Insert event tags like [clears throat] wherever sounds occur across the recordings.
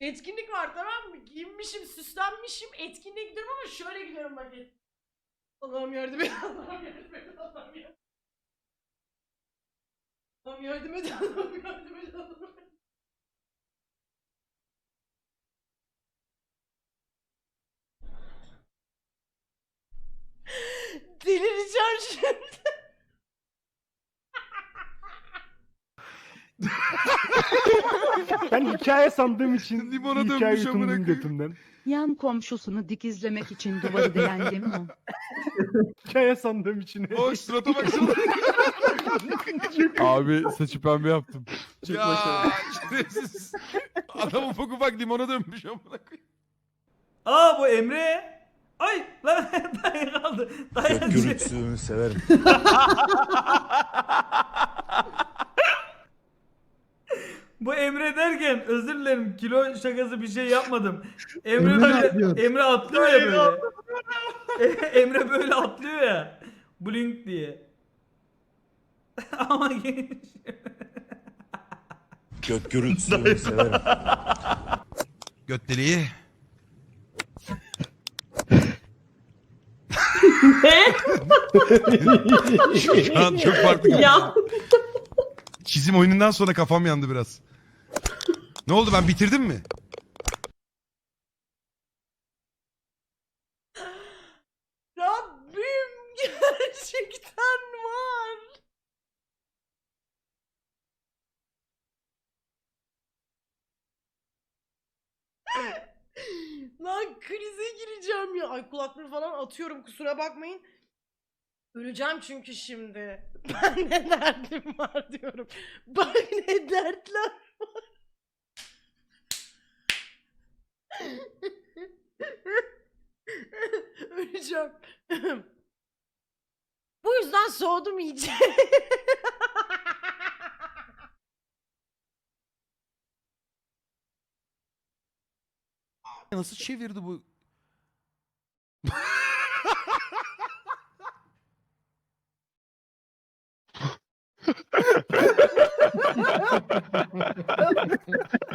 Etkinlik var tamam mı? Giyinmişim, süslenmişim. Etkinliğe gidiyorum ama şöyle gidiyorum bak. Allah'ım yardım et. Allah'ım yardım et. Allah'ım yardım et. Allah'ım yardım et. Allah'ım yardım et. Allah'ım yardım et. Delireceğim şimdi. Ben hikaye sandığım için [laughs] Limona hikaye dönmüş amına yutundum koyayım. götümden. Yan komşusunu dikizlemek için duvarı delendim mi? [laughs] Hikaye sandığım için. O surata baksana. Abi saçı pembe yaptım. ya şerefsiz. Adam ufak ufak limona dönmüş amına koyayım. Aa bu Emre. Ay lan [laughs] dayı kaldı. Dayı Gürültüsünü severim. Bu Emre derken özür dilerim kilo şakası bir şey yapmadım. [laughs] Emre Emre böyle atlıyor. Emre atlıyor ya böyle. [laughs] Emre böyle atlıyor ya. Blink diye. [laughs] Ama genç. Gök gürültüsünü severim. Göt deliği. Şu an çok farklı. Ya. Çizim oyunundan sonra kafam yandı biraz. Ne oldu ben bitirdim mi? Rabbim [laughs] gerçekten var. Lan krize gireceğim ya. Ay kulaklığı falan atıyorum kusura bakmayın. Öleceğim çünkü şimdi. [laughs] Ben ne derdim var diyorum. Bak ne dertler var. [laughs] Öleceğim. [clears throat] Bu yüzden soğudum iyice. Nasıl çevirdi bu? [laughs]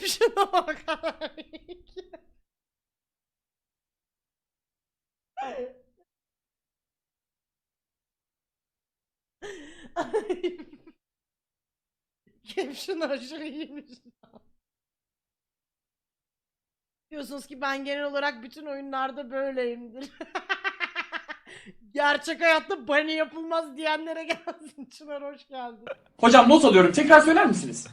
Caption'a bak. Caption aşırı iyiymiş. Diyorsunuz ki ben genel olarak bütün oyunlarda böyleyimdir. [laughs] Gerçek hayatta bunny yapılmaz diyenlere gelsin. Çınar hoş geldin. Hocam not alıyorum. Tekrar söyler misiniz?